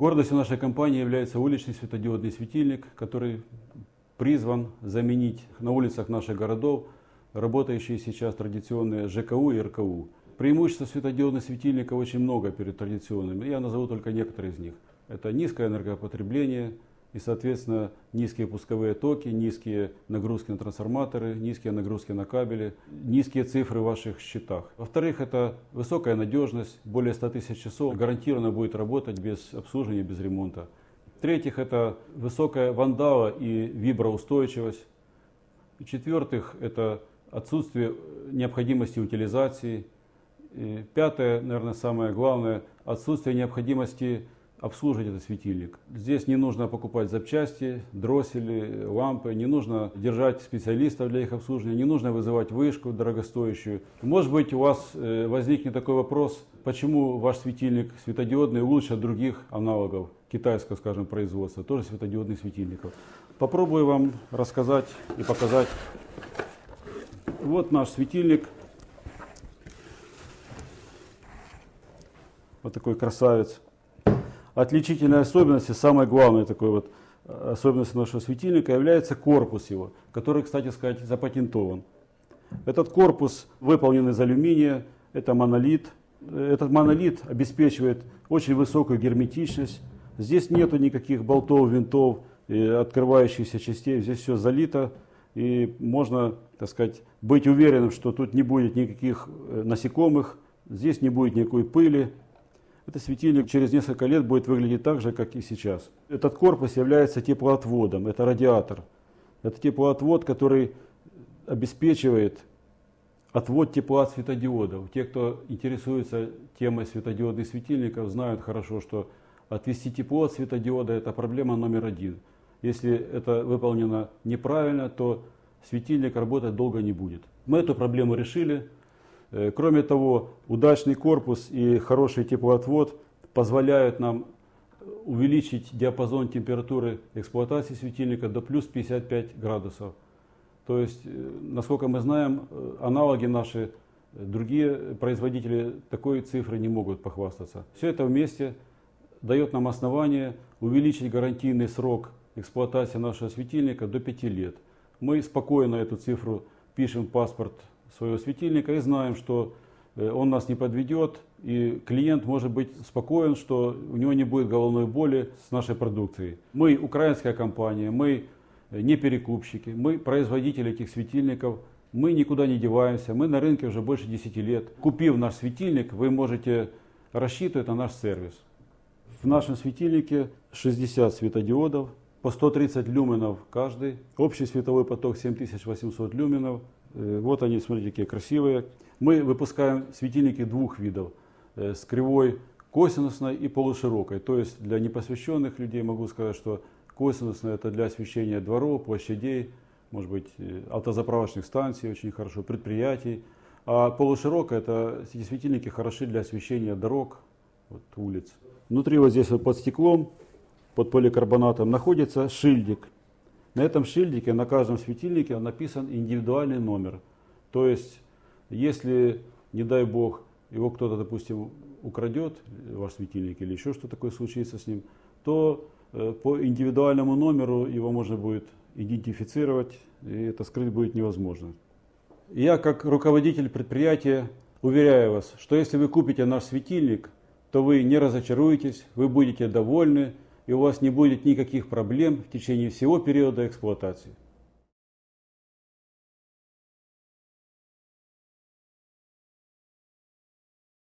Гордостью нашей компании является уличный светодиодный светильник, который призван заменить на улицах наших городов работающие сейчас традиционные ЖКУ и РКУ. Преимущества светодиодных светильников очень много перед традиционными. Я назову только некоторые из них. Это низкое энергопотребление и, соответственно, низкие пусковые токи, низкие нагрузки на трансформаторы, низкие нагрузки на кабели, низкие цифры в ваших счетах. Во-вторых, это высокая надежность, более 100 тысяч часов гарантированно будет работать без обслуживания, без ремонта. В-третьих, это высокая вандала и виброустойчивость. В-четвертых, это отсутствие необходимости утилизации – и пятое, наверное, самое главное, отсутствие необходимости обслуживать этот светильник. Здесь не нужно покупать запчасти, дроссели, лампы, не нужно держать специалистов для их обслуживания, не нужно вызывать вышку дорогостоящую. Может быть, у вас э, возникнет такой вопрос, почему ваш светильник светодиодный лучше других аналогов китайского, скажем, производства, тоже светодиодных светильников. Попробую вам рассказать и показать. Вот наш светильник – Вот такой красавец. Отличительной особенностью, самой главной такой вот э, особенностью нашего светильника является корпус его, который, кстати сказать, запатентован. Этот корпус выполнен из алюминия, это монолит. Этот монолит обеспечивает очень высокую герметичность. Здесь нету никаких болтов, винтов, открывающихся частей. Здесь все залито. И можно, так сказать, быть уверенным, что тут не будет никаких э, насекомых, здесь не будет никакой пыли, этот светильник через несколько лет будет выглядеть так же, как и сейчас. Этот корпус является теплоотводом, это радиатор. Это теплоотвод, который обеспечивает отвод тепла от светодиодов. Те, кто интересуется темой светодиодных светильников, знают хорошо, что отвести тепло от светодиода – это проблема номер один. Если это выполнено неправильно, то светильник работать долго не будет. Мы эту проблему решили. Э, кроме того, удачный корпус и хороший теплоотвод позволяют нам увеличить диапазон температуры эксплуатации светильника до плюс 55 градусов. То есть, э, насколько мы знаем, э, аналоги наши, другие производители такой цифры не могут похвастаться. Все это вместе дает нам основание увеличить гарантийный срок эксплуатации нашего светильника до 5 лет. Мы спокойно эту цифру пишем в паспорт своего светильника и знаем, что э, он нас не подведет, и клиент может быть спокоен, что у него не будет головной боли с нашей продукцией. Мы украинская компания, мы э, не перекупщики, мы производители этих светильников, мы никуда не деваемся, мы на рынке уже больше 10 лет. Купив наш светильник, вы можете рассчитывать на наш сервис. В нашем светильнике 60 светодиодов, по 130 люменов каждый, общий световой поток 7800 люменов, вот они, смотрите, какие красивые. Мы выпускаем светильники двух видов. Э, с кривой косинусной и полуширокой. То есть для непосвященных людей могу сказать, что косинусная это для освещения дворов, площадей, может быть, э, автозаправочных станций, очень хорошо, предприятий. А полуширокая это эти светильники хороши для освещения дорог, вот, улиц. Внутри вот здесь вот под стеклом, под поликарбонатом находится шильдик. На этом шильдике, на каждом светильнике написан индивидуальный номер. То есть, если, не дай бог, его кто-то, допустим, украдет, ваш светильник, или еще что такое случится с ним, то э, по индивидуальному номеру его можно будет идентифицировать, и это скрыть будет невозможно. Я, как руководитель предприятия, уверяю вас, что если вы купите наш светильник, то вы не разочаруетесь, вы будете довольны, и у вас не будет никаких проблем в течение всего периода эксплуатации.